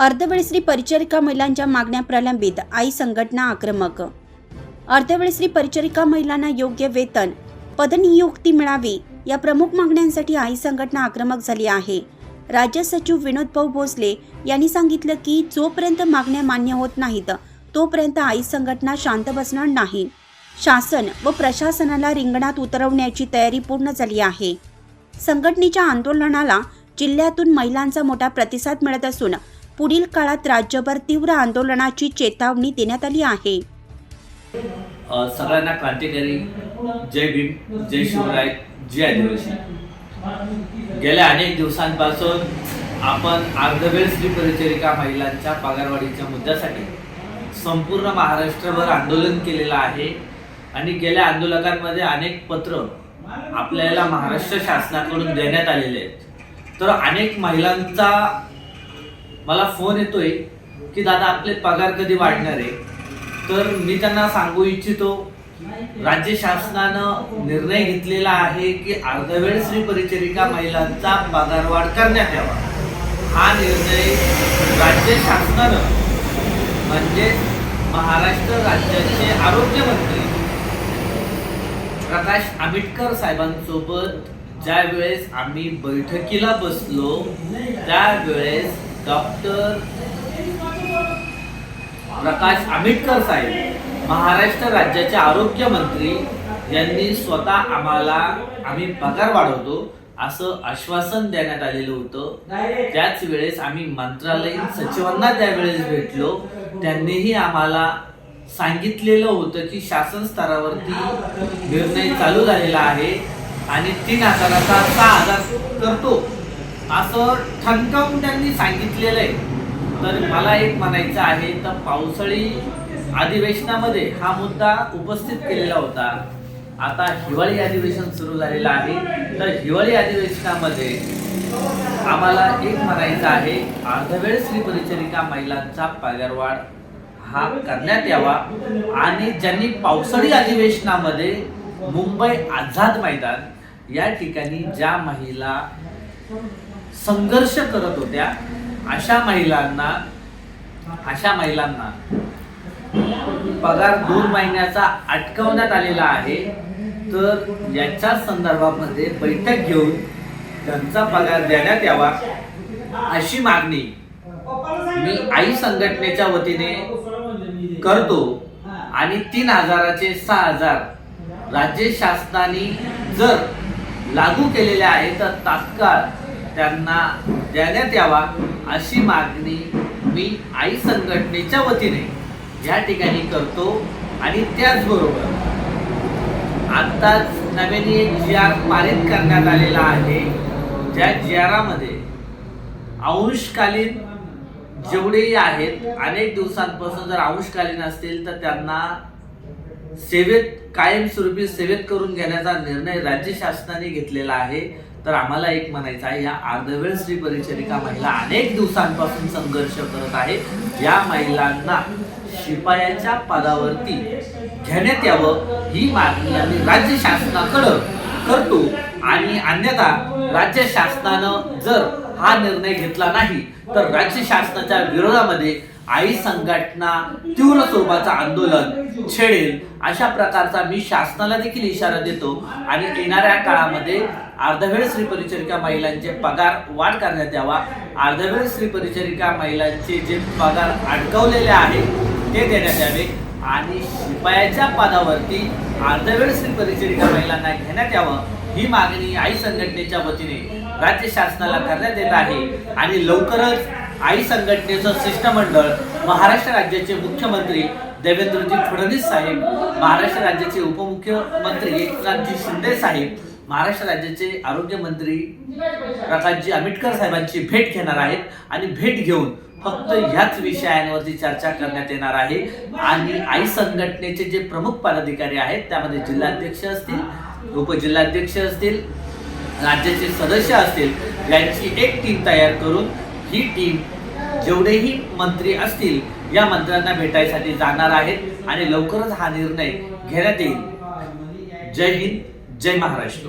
अर्धवेळश्री परिचारिका महिलांच्या मागण्या प्रलंबित. आई संघटना आक्रमक. अर्धवेळश्री परिचारिका महिलांना योग्य वेतन पदनियुक्ती मिळावी या प्रमुख मागण्यांसाठी आई संघटना आक्रमक झाली आहे. राज्य सचिव विनोद भाऊ भोसले यांनी सांगितलं की जोपर्यंत मागण्या मान्य होत नाहीत तोपर्यंत आई संघटना शांत बसणार नाही. शासन व प्रशासनाला रिंगणात उतरवण्याची तयारी पूर्ण झाली आहे. संघटनेच्या आंदोलनाला जिल्ह्यातून महिलांचा मोठा प्रतिसाद मिळत असून पुढील काळात राज्यभर तीव्र आंदोलनाची चेतावणी देण्यात आली आहे. सगळ्यांना क्रांतिकारी जय भीम जय शिवराय जय आदिवासी. गेल्या अनेक दिवसांपासून आपण अर्धवेळ स्त्री परिचारिका महिलांच्या पगारवाढीच्या मुद्द्यासाठी संपूर्ण महाराष्ट्रभर आंदोलन केलेलं आहे आणि गेल्या आंदोलकांमध्ये अनेक पत्र आपल्याला महाराष्ट्र शासनाकडून देण्यात आलेले आहेत. तर अनेक महिलांचा मला फोन येतोय की दादा आपले पगार कधी वाढणार आहे? तर मी त्यांना सांगू इच्छितो राज्य शासनानं निर्णय घेतलेला आहे की अर्धवेळ श्री परिचारिका महिलांचा पगारवाढ करण्यात यावा. हा निर्णय राज्य शासनानं म्हणजे महाराष्ट्र राज्याचे आरोग्यमंत्री प्रकाश आंबेडकर साहेबांसोबत ज्या वेळेस आम्ही बैठकीला बसलो त्यावेळेस डॉक्टर प्रकाश आंबेडकर साहेब महाराष्ट्र राज्याचे आरोग्य मंत्री यांनी स्वतः आम्हाला आम्ही पगार वाढवतो असं आश्वासन देण्यात आलेलं होतं. त्याच वेळेस आम्ही मंत्रालयीन सचिवांना त्यावेळेस भेटलो. त्यांनीही आम्हाला सांगितलेलं होतं की शासन स्तरावरती निर्णय चालू झालेला आहे आणि तीन हजाराचा सहा हजार करतो. असं ठणकावून त्यांनी सांगितलेलं आहे तर मला एक म्हणायचं आहे तर पावसाळी अधिवेशनामध्ये हा मुद्दा उपस्थित केलेला होता. आता हिवाळी अधिवेशन सुरू झालेलं आहे. तर हिवाळी अधिवेशनामध्ये आम्हाला एक म्हणायचं आहे अर्धवेळ श्री परिचारिका महिलांचा पगारवाढ हा करण्यात यावा आणि ज्यांनी पावसाळी अधिवेशनामध्ये मुंबई आझाद मैदान या ठिकाणी ज्या महिला संघर्ष करत होत्या. अशा महिलांना अशा महिलांना पगार दोन महिन्याचा अटकवण्यात आलेला आहे. तर याच्या संदर्भामध्ये बैठक घेऊन त्यांचा पगार देण्यात यावा अशी मागणी मी आई संघटनेच्या वतीने करतो आणि तीन हजाराचे सहा हजार राज्य शासनाने जर लागू केलेले आहे तर तात्काळ त्यांना देण्यात यावा अशी मागणी मी आई संघटनेच्या वतीने या ठिकाणी करतो आणि त्याचबरोबर आत्ताच नव्याने एक जी आर पारित करण्यात आलेला आहे. ज्या जी आरामध्ये अंशकालीन जेवढेही आहेत अनेक दिवसांपासून जर अंशकालीन असतील तर त्यांना सेवेत कायमस्वरूपी सेवेत करून घेण्याचा निर्णय राज्य शासनाने घेतलेला आहे. तर आम्हाला एक म्हणायचं आहे या अर्धवेळ स्त्री परिचारिका महिला अनेक दिवसांपासून संघर्ष करत आहे. या महिलांना शिपायाच्या पदावरती घेण्यात यावं ही मागणी आम्ही राज्य शासनाकडं करतो. आणि अन्यथा राज्य शासनानं जर हा निर्णय घेतला नाही तर राज्य शासनाच्या विरोधामध्ये आई संघटना तीव्र स्वरूपाचं आंदोलन छेडेल अशा प्रकारचा मी शासनाला देखील इशारा देतो. आणि येणाऱ्या काळामध्ये अर्धवेळ स्त्री परिचारिका महिलांचे पगार वाढ करण्यात यावा. अर्धवेळ स्त्री परिचारिका महिलांचे जे पगार अडकवलेले आहेत ते देण्यात यावे. आणि शिपायाच्या पदावरती अर्धवेळ स्त्री परिचारिका महिलांना घेण्यात यावं ही मागणी आई संघटनेच्या वतीने राज्य शासनाला करण्यात येत आहे. आणि लवकरच आई संघटनेचं शिष्टमंडळ महाराष्ट्र राज्याचे मुख्यमंत्री देवेंद्रजी फडणवीस साहेब महाराष्ट्र राज्याचे उपमुख्यमंत्री एकनाथजी शिंदे साहेब महाराष्ट्र राज्याचे आरोग्यमंत्री प्रकाशजी आंबेडकर साहेबांची भेट घेणार आहेत आणि भेट घेऊन फक्त ह्याच विषयांवरती चर्चा करण्यात येणार आहे. आणि आई संघटनेचे जे प्रमुख पदाधिकारी आहेत त्यामध्ये जिल्हाध्यक्ष असतील उपजिल्हाध्यक्ष असतील राज्याचे सदस्य असतील यांची एक टीम तयार करून ही टीम जेवढेही मंत्री असतील या मंत्र्यांना भेटायसाठी जाणार आहेत आणि लवकरच हा निर्णय घेण्यात येईल. जय हिंद जय महाराष्ट्र.